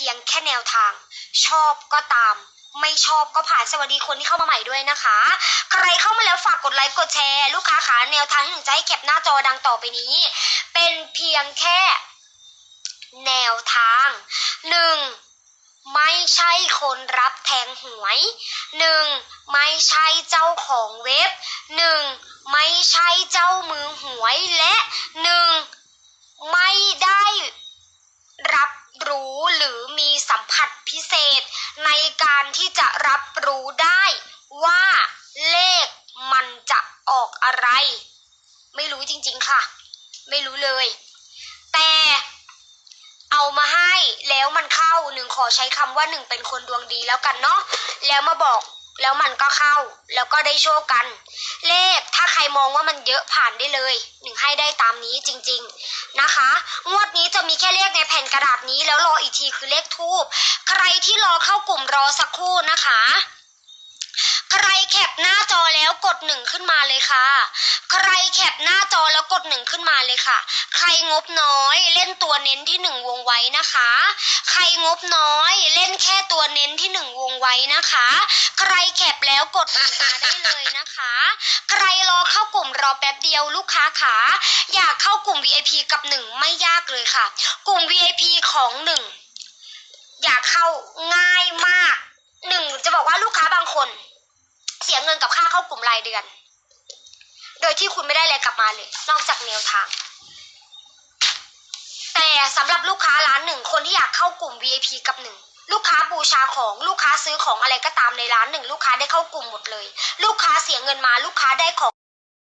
พียงแค่แนวทาง ชอบก็ตาม ไม่ชอบก็ผ่านสวัสดีคนที่เข้ามาใหม่ด้วยนะคะ ใครเข้ามาแล้วฝากกดไลค์กดแชร์ ลูกค้าขาแนวทางที่หนึ่งจะให้แคปหน้าจอดังต่อไปนี้ เป็นเพียงแค่ แนวทางหนึ่งไม่ใช่คนรับแทงหวยหนึ่งไม่ใช่เจ้าของเว็บหนึ่งไม่ใช่เจ้ามือหวยและหนึ่งไม่ได้รับรู้หรือมีสัมผัส ตในการที่จะรับรู้ได้ว่าเลขมันจะออกอะไร ไม่รู้จริงๆค่ะ ไม่รู้เลย แต่เอามาให้แล้วมันเข้าหนึ่งขอใช้คำว่าหนึ่งเป็นคนดวงดีแล้วกันเนาะแล้วมาบอก แล้วมันก็เข้า แล้วก็ได้โชคกัน เลขถ้าใครมองว่ามันเยอะผ่านได้เลยหนึ่งให้ได้ตามนี้จริงๆนะคะ งวดนี้จะมีแค่เลขในแผ่นกระดาษนี้ แล้วรออีกทีคือเลขทูบใครที่รอเข้ากลุ่มรอสักครู่นะคะ หน้าจอแล้วกดหนึ่งขึ้นมาเลยค่ะ ใครแคปหน้าจอแล้วกดหนึ่งขึ้นมาเลยค่ะ ใครงบน้อยเล่นตัวเน้นที่หนึ่งวงไว้นะคะ ใครงบน้อยเล่นแค่ตัวเน้นที่หนึ่งวงไว้นะคะ ใครแคปแล้วกดหนึ่งมาได้เลยนะคะ ใครรอเข้ากลุ่มรอแป๊บเดียวลูกค้าขาอยากเข้ากลุ่ม VIP กับหนึ่งไม่ยากเลยค่ะ กลุ่ม VIP ของหนึ่งอยากเข้าง่ายมากหนึ่งจะบอกว่าลูกค้าบางคน สียเงินกับค่าเข้ากลุ่มรายเดือน โดยที่คุณไม่ได้อะไรกลับมาเลย นอกจากแนวทาง แต่สำหรับลูกค้าร้านหนึ่งคนที่อยากเข้ากลุ่ม VIP กับหนึ่งลูกค้าบูชาของลูกค้าซื้อของอะไรก็ตามในร้านหนึ่งลูกค้าได้เข้ากลุ่มหมดเลย ลูกค้าเสียเงินมาลูกค้าได้ของ